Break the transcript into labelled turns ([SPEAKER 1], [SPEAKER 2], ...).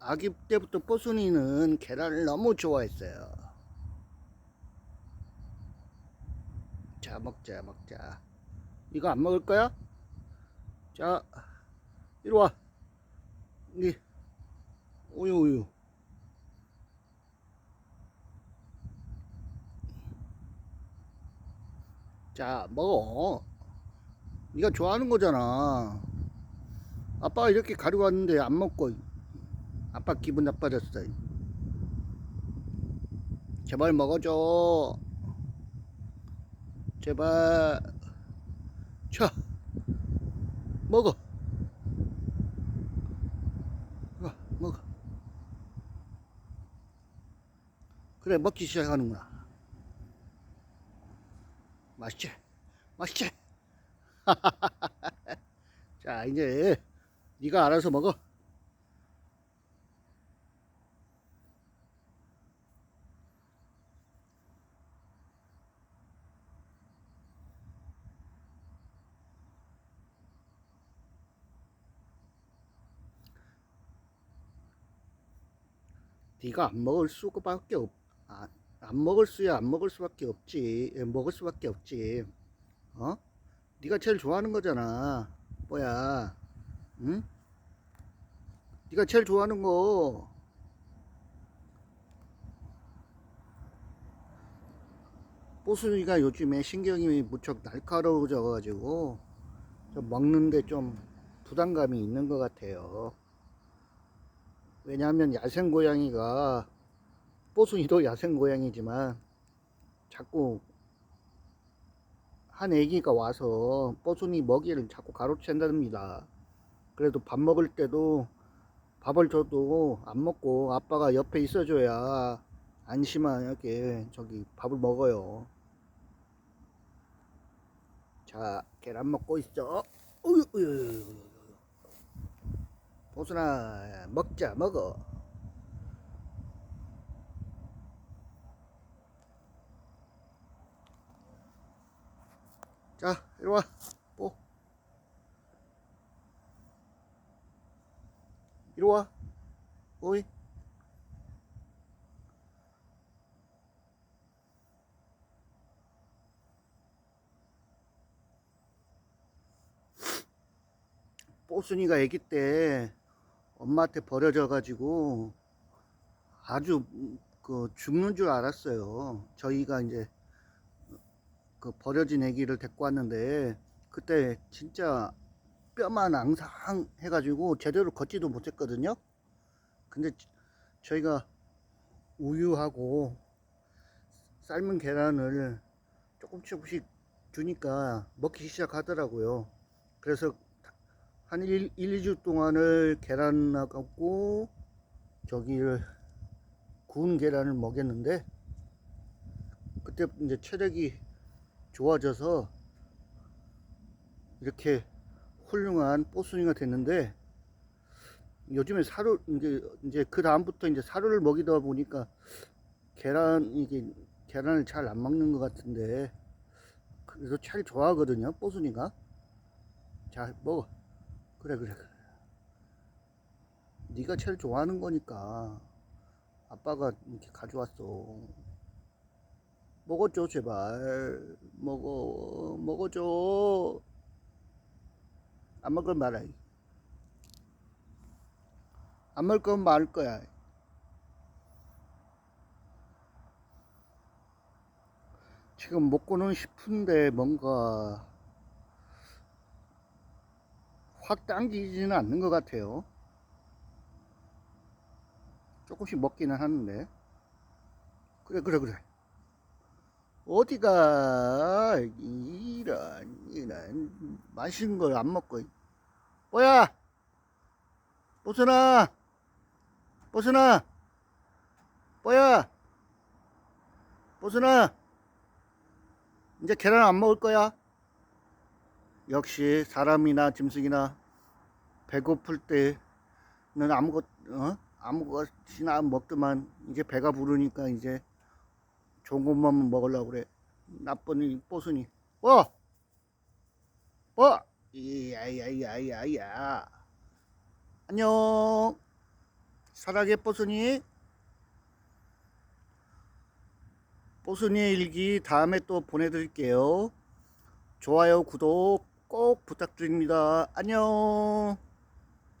[SPEAKER 1] 아기 때부터 뽀순이는 계란을 너무 좋아했어요. 자, 먹자, 먹자. 이거 안 먹을 거야? 자, 이리 와. 니, 우유, 우유. 자, 먹어. 네가 좋아하는 거잖아. 아빠가 이렇게 가지고 왔는데 안 먹고 아빠 기분 나빠졌어. 제발 먹어줘. 제발. 자, 먹어. 어, 먹어. 그래, 먹기 시작하는구나. 맛있지? 맛있지? 자, 이제 네가 알아서 먹어. 네가 안 먹을 수밖에 없, 아, 안 먹을 수야 안 먹을 수밖에 없지. 예, 먹을 수밖에 없지. 어? 네가 제일 좋아하는 거잖아. 뭐야? 응? 네가 제일 좋아하는 거. 뽀순이가 요즘에 신경이 무척 날카로워져 가지고 좀 먹는데 좀 부담감이 있는 것 같아요. 왜냐하면 야생 고양이가 뽀순이도 야생 고양이지만 자꾸 한 애기가 와서 뽀순이 먹이를 자꾸 가로챈답니다. 그래도 밥 먹을 때도 밥을 줘도 안 먹고 아빠가 옆에 있어줘야 안심하게 저기 밥을 먹어요. 자, 계란 먹고 있어. 우유, 우유, 보순아, 먹자, 먹어. 자, 이리 와. 뽀. 이리 와. 오이. 뽀순이가 아기 때 엄마한테 버려져 가지고 아주 그 죽는 줄 알았어요. 저희가 이제 그 버려진 아기를 데리고 왔는데 그때 진짜 뼈만 앙상 해가지고 제대로 걷지도 못했거든요. 근데 저희가 우유하고 삶은 계란을 조금씩 주니까 먹기 시작하더라고요. 그래서 한 1, 1, 2주 동안을 계란 나갖고 저기를 구운 계란을 먹였는데 그때 이제 체력이 좋아져서 이렇게 훌륭한 뽀순이가 됐는데 요즘에 사료 이제 이제 그 다음부터 이제 사료를 먹이다 보니까 계란 이게 계란을 잘 안 먹는 것 같은데 그래서 잘 좋아하거든요 뽀순이가. 자 먹어 그래 그래 네가 제일 좋아하는 거니까 아빠가 이렇게 가져왔어. 먹어줘 제발. 먹어 먹어줘. 안 먹을 말아 안 먹을 건 말 거야. 지금 먹고는 싶은데 뭔가 확 당기지는 않는 것 같아요. 조금씩 먹기는 하는데. 그래 그래 그래. 어디가 이런 이런 맛있는 걸 안 먹고 뭐야? 보선아! 보선아! 뭐야? 보선아! 이제 계란 안 먹을 거야 역시 사람이나 짐승이나 배고플 때는 아무것 어? 아무것이나 먹더만 이제 배가 부르니까 이제 좋은 것만 먹으려고 그래. 나쁜 이 뽀순이. 어! 어! 이야야야야야. 안녕. 사랑해 뽀순이 뽀순이의 일기 다음에 또 보내드릴게요 좋아요 구독 꼭 부탁드립니다. 안녕